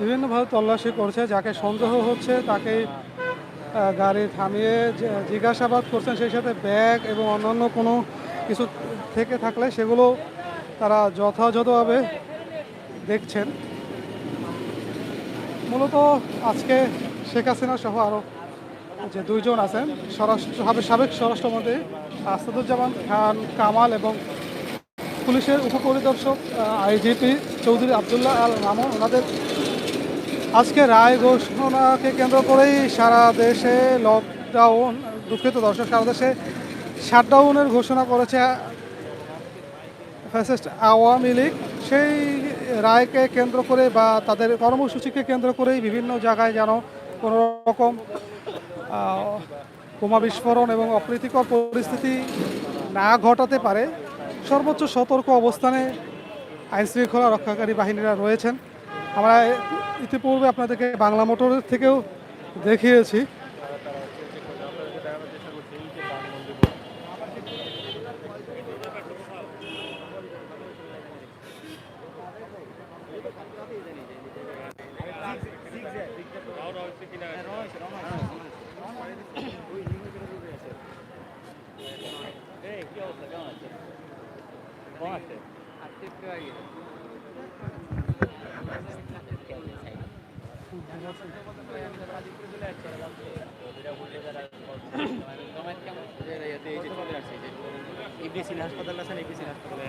বিভিন্নভাবে তল্লাশি করছে, যাকে সন্দেহ হচ্ছে তাকে গাড়ি থামিয়ে জিজ্ঞাসাবাদ করছেন সেই সাথে ব্যাগ এবং অন্যান্য কোনো কিছু থেকে থাকলে সেগুলো তারা যথাযথভাবে দেখছেন। মূলত আজকে শেখ হাসিনা সহ আরও যে দুইজন আছেন, স্বরাষ্ট্র, সাবেক- স্বরাষ্ট্রমন্ত্রী আসাদুজ্জামান খান কামাল এবং পুলিশের উপপরিদর্শক আইজিপি চৌধুরী আবদুল্লাহ আল মামুন ওনাদের আজকে রায় ঘোষণাকে কেন্দ্র করেই সারা দেশে লকডাউন দুঃখিত দর্শক, সারা দেশে শাটডাউনের ঘোষণা করেছে ফ্যাসিস্ট আওয়ামী লীগ। সেই রায়কে কেন্দ্র করে বা তাদের কর্মসূচিকে কেন্দ্র করেই বিভিন্ন জায়গায় যেন কোনো রকম বোমা বিস্ফোরণ এবং অপ্রীতিকর পরিস্থিতি না ঘটাতে পারে, সর্বোচ্চ সতর্ক অবস্থানে আইনশৃঙ্খলা রক্ষাকারী বাহিনীরা রয়েছেন। আমরা ইতিপূর্বে আপনাদেরকে বাংলা মোটরের থেকেও দেখিয়েছি। ইবিসি হাসপাতাল আছেন ইবিসি হাসপাতালে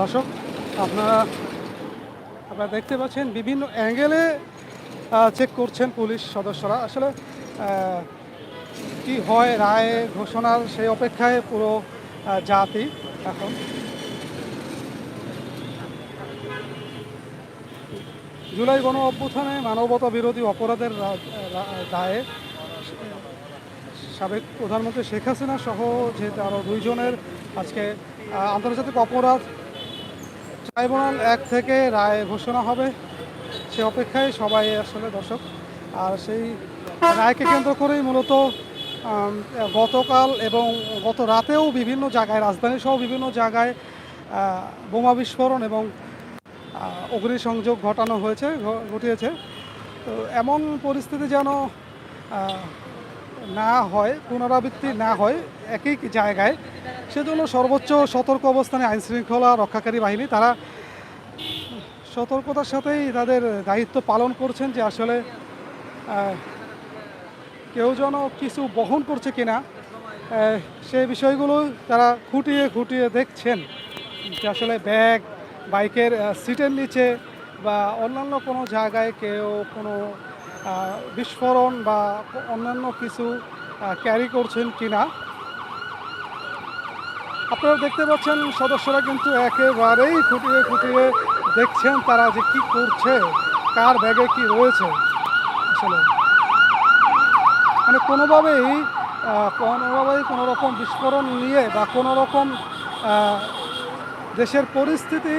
দর্শক, আপনারা আপনারা দেখতে পাচ্ছেন বিভিন্ন অ্যাঙ্গেলে চেক করছেন পুলিশ সদস্যরা। আসলে কি হয়, রায় ঘোষণার সেই অপেক্ষায় পুরো জাতি এখন। জুলাই গণ অভ্যুত্থানে মানবতা বিরোধী অপরাধের দায়ে সাবেক প্রধানমন্ত্রী শেখ হাসিনা সহ যেহেতু আরও দুইজনের আজকে আন্তর্জাতিক অপরাধ ট্রাইব্যুনাল এক থেকে রায় ঘোষণা হবে। সে অপেক্ষায় সবাই আসলে দর্শক। আর সেই রায়কে কেন্দ্র করেই মূলত গতকাল এবং গত রাতেও বিভিন্ন জায়গায় রাজধানী সহ বিভিন্ন জায়গায় বোমা বিস্ফোরণ এবং অগ্নিসংযোগ ঘটানো হয়েছে ঘটিয়েছে। তো এমন পরিস্থিতি যেন না হয়, পুনরাবৃত্তি না হয়, একই জায়গায় সেজন্য সর্বোচ্চ সতর্ক অবস্থানে আইন শৃঙ্খলা রক্ষাকারী বাহিনী, তারা সতর্কতার সাথেই তাদের দায়িত্ব পালন করছেন যে আসলে কেউ যেন কিছু বহন করছে কিনা সেই বিষয়গুলো তারা খুঁটিয়ে খুঁটিয়ে দেখছেন। যে আসলে ব্যাগ, বাইকের সিটের নিচে বা অন্যান্য কোনো জায়গায় কেউ কোনো বিস্ফোরণ বা অন্যান্য কিছু ক্যারি করছেন কিনা। আপনারা দেখতে পাচ্ছেন সদস্যরা কিন্তু একেবারেই খুঁটিয়ে খুঁটিয়ে দেখছেন তারা যে কি করছে, কার ব্যাগে কি রয়েছে। আসলে মানে কোনোভাবেই কোনোভাবেই কোনো রকম বিস্ফোরণ নিয়ে বা কোনো রকম দেশের পরিস্থিতি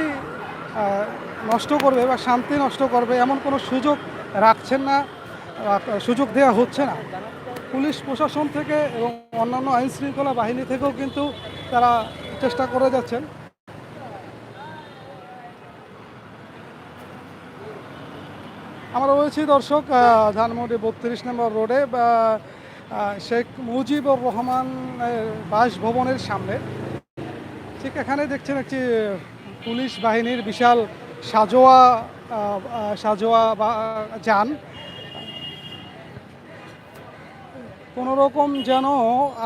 নষ্ট করবে বা শান্তি নষ্ট করবে এমন কোনো সুযোগ রাখছেন না সুযোগ দেওয়া হচ্ছে না। পুলিশ প্রশাসন থেকে এবং অন্যান্য আইন শৃঙ্খলা বাহিনী থেকেও কিন্তু তারা চেষ্টা করে যাচ্ছেন। আমরা রয়েছি দর্শক ধানমন্ডি বত্রিশ নম্বর রোডে শেখ মুজিবুর রহমান বাসভবনের সামনে। ঠিক এখানে দেখছেন একটি পুলিশ বাহিনীর বিশাল সাজোয়া সাজোয়া বা যান। কোনো রকম যেন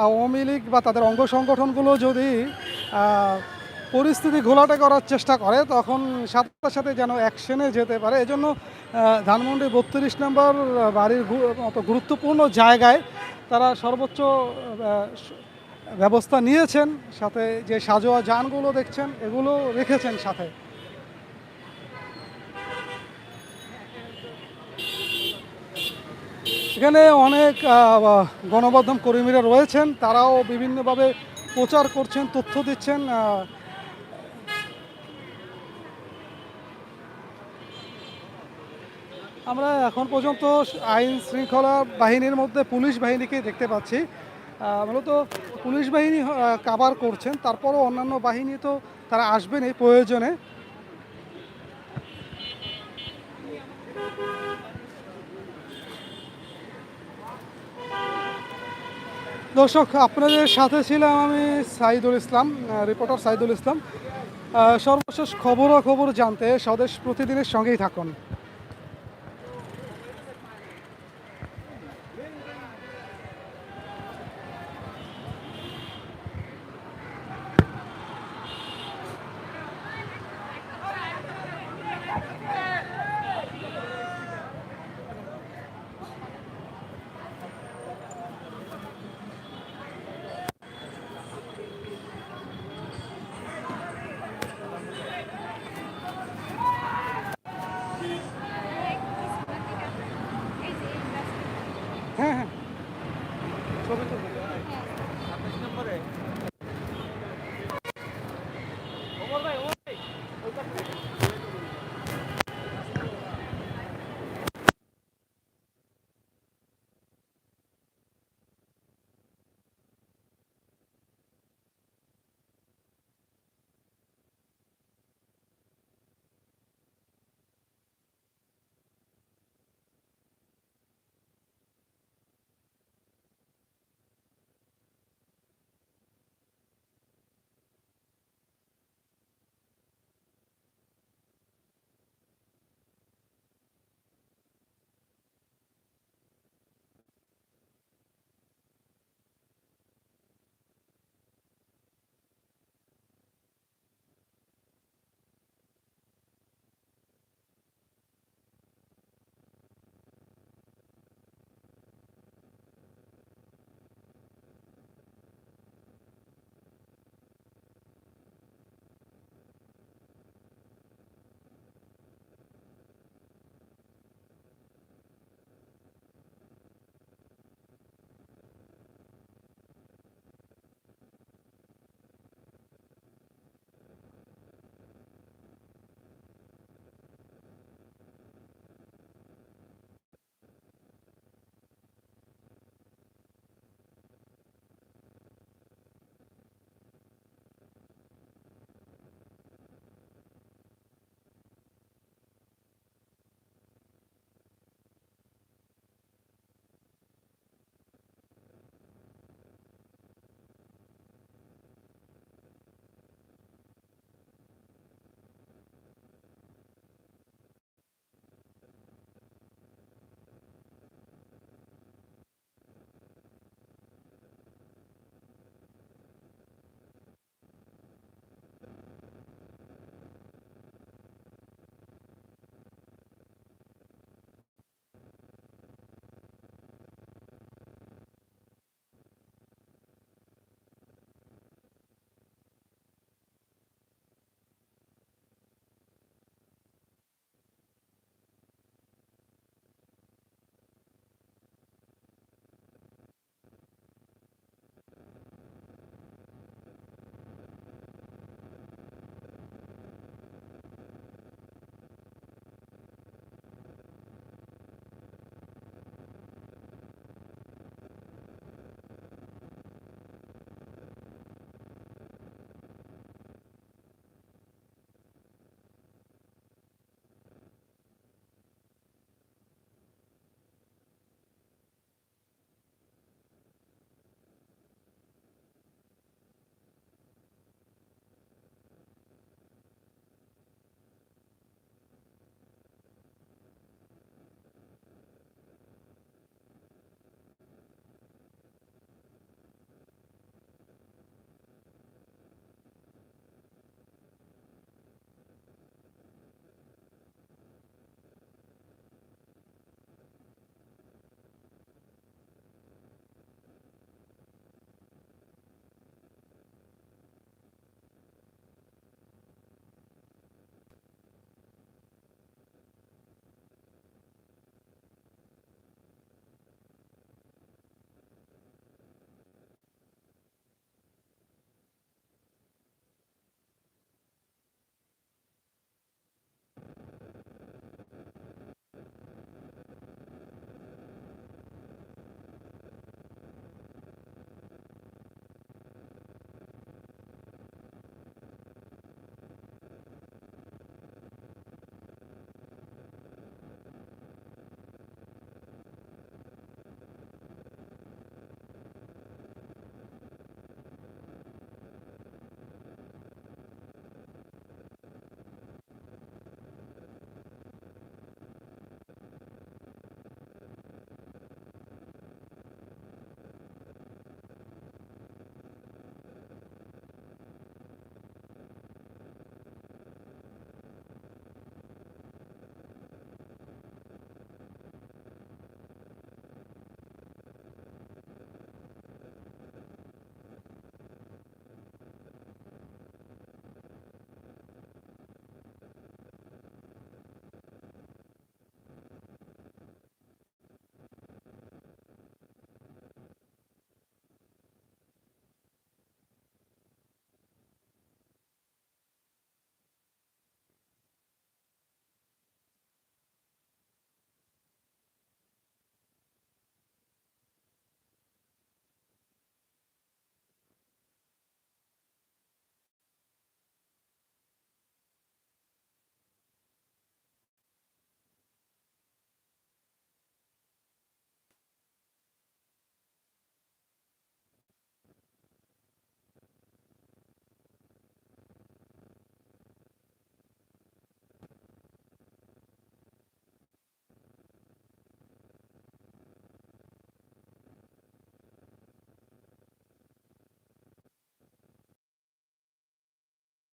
আওয়ামী লীগ বা তাদের অঙ্গ সংগঠনগুলো যদি পরিস্থিতি ঘোলাটে করার চেষ্টা করে, তখন সাথে সাথে যেন অ্যাকশনে যেতে পারে। এজন্য ধানমন্ডি বত্রিশ নম্বর বাড়ির মতো গুরুত্বপূর্ণ জায়গায় তারা সর্বোচ্চ ব্যবস্থা নিয়েছেন। সাথে যে সাজোয়া যানগুলো দেখছেন, এগুলো রেখেছেন সাথে। এখানে অনেক গণমাধ্যম কর্মীরা রয়েছেন, তারাও বিভিন্নভাবে প্রচার করছেন, তথ্য দিচ্ছেন আমরা এখন পর্যন্ত আইন শৃঙ্খলা বাহিনীর মধ্যে পুলিশ বাহিনীকেই দেখতে পাচ্ছি। মূলত পুলিশ বাহিনী কাভার করছেন, তারপরও অন্যান্য বাহিনী তো তারা আসবেন এই প্রয়োজনে। দর্শক, আপনাদের সাথে ছিলাম আমি সাইদুল ইসলাম রিপোর্টার সাইদুল ইসলাম। সর্বশেষ খবরাখবর জানতে স্বদেশ প্রতিদিনের সঙ্গেই থাকুন।